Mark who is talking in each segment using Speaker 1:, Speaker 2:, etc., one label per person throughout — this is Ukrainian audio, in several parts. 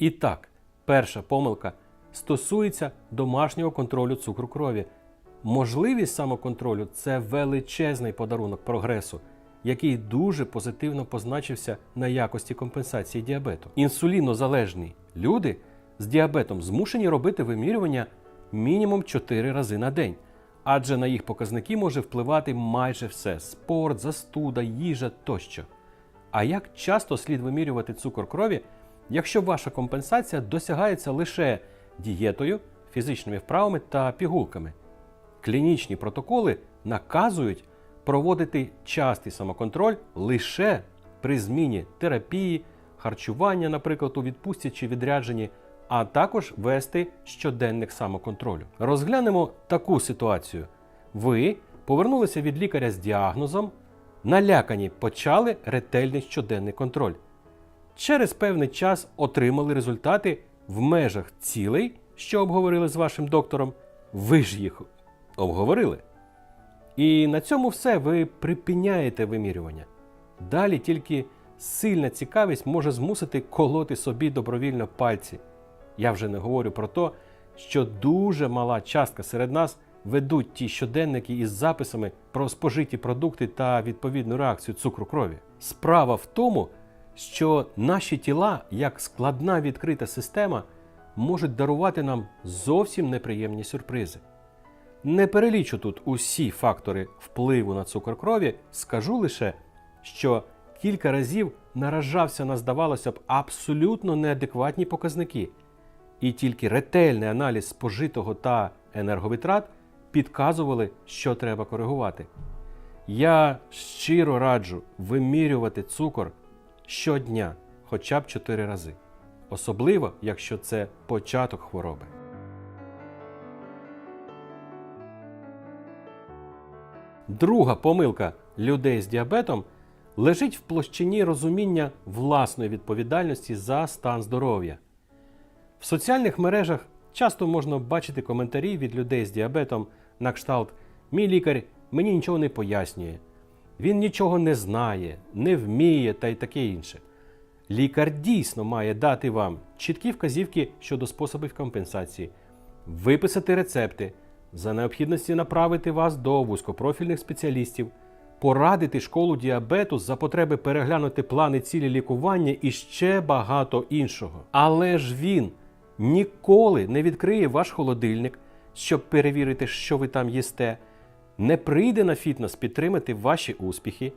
Speaker 1: І так, перша помилка стосується домашнього контролю цукру крові. Можливість самоконтролю це величезний подарунок прогресу, який дуже позитивно позначився на якості компенсації діабету. Інсулінозалежні люди з діабетом змушені робити вимірювання мінімум 4 рази на день, адже на їх показники може впливати майже все: спорт, застуда, їжа тощо. А як часто слід вимірювати цукор крові, якщо ваша компенсація досягається лише дієтою, фізичними вправами та пігулками? Клінічні протоколи наказують проводити частий самоконтроль лише при зміні терапії, харчування, наприклад, у відпустці чи відрядженні, а також вести щоденник самоконтролю. Розглянемо таку ситуацію. Ви повернулися від лікаря з діагнозом, налякані почали ретельний щоденний контроль. Через певний час отримали результати в межах цілей, що обговорили з вашим доктором. Ви ж їх обговорили. І на цьому все ви припиняєте вимірювання. Далі тільки сильна цікавість може змусити колоти собі добровільно пальці. Я вже не говорю про те, що дуже мала частка серед нас ведуть ті щоденники із записами про спожиті продукти та відповідну реакцію цукру крові. Справа в тому, що наші тіла, як складна відкрита система, можуть дарувати нам зовсім неприємні сюрпризи. Не перелічу тут усі фактори впливу на цукор крові, скажу лише, що кілька разів наражався на, здавалося б, абсолютно неадекватні показники, і тільки ретельний аналіз спожитого та енерговитрат підказували, що треба коригувати. Я щиро раджу вимірювати цукор щодня, хоча б 4 рази, особливо якщо це початок хвороби. Друга помилка людей з діабетом лежить в площині розуміння власної відповідальності за стан здоров'я. В соціальних мережах часто можна бачити коментарі від людей з діабетом на кшталт Мій лікар мені нічого не пояснює, він нічого не знає, не вміє та й таке інше. Лікар дійсно має дати вам чіткі вказівки щодо способів компенсації, виписати рецепти, за необхідності направити вас до вузькопрофільних спеціалістів, порадити школу діабету за потреби переглянути плани цілі лікування і ще багато іншого. Але ж він ніколи не відкриє ваш холодильник, щоб перевірити, що ви там їсте, не прийде на фітнес підтримати ваші успіхи,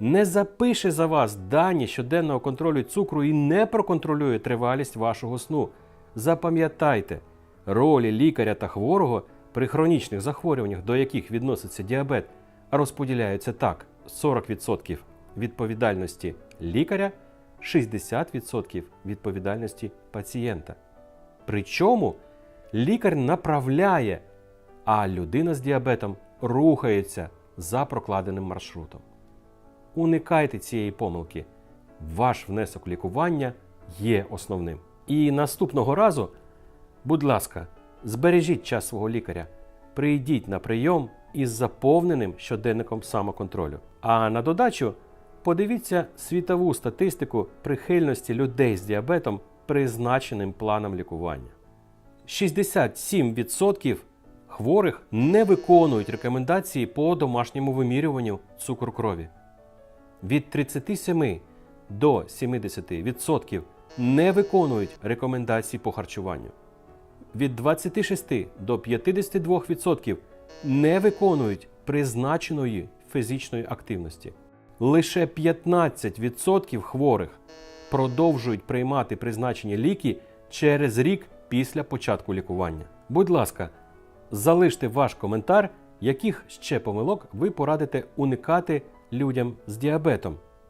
Speaker 1: не запише за вас дані щоденного контролю цукру і не проконтролює тривалість вашого сну. Запам'ятайте, ролі лікаря та хворого при хронічних захворюваннях, до яких відноситься діабет, розподіляються так: 40% відповідальності лікаря, 60% відповідальності пацієнта. Причому лікар направляє, а людина з діабетом рухається за прокладеним маршрутом. Уникайте цієї помилки. Ваш внесок лікування є основним. І наступного разу, будь ласка, збережіть час свого лікаря, прийдіть на прийом із заповненим щоденником самоконтролю. А на додачу подивіться світову статистику прихильності людей з діабетом призначеним планом лікування. 67% хворих не виконують рекомендації по домашньому вимірюванню цукру крові. Від 37 до 70% не виконують рекомендації по харчуванню. Від 26 до 52% не виконують призначеної фізичної активності. Лише 15% хворих продовжують приймати призначені ліки через рік після початку лікування. Будь ласка, залиште ваш коментар, яких ще помилок ви порадите уникати людям з діабетом.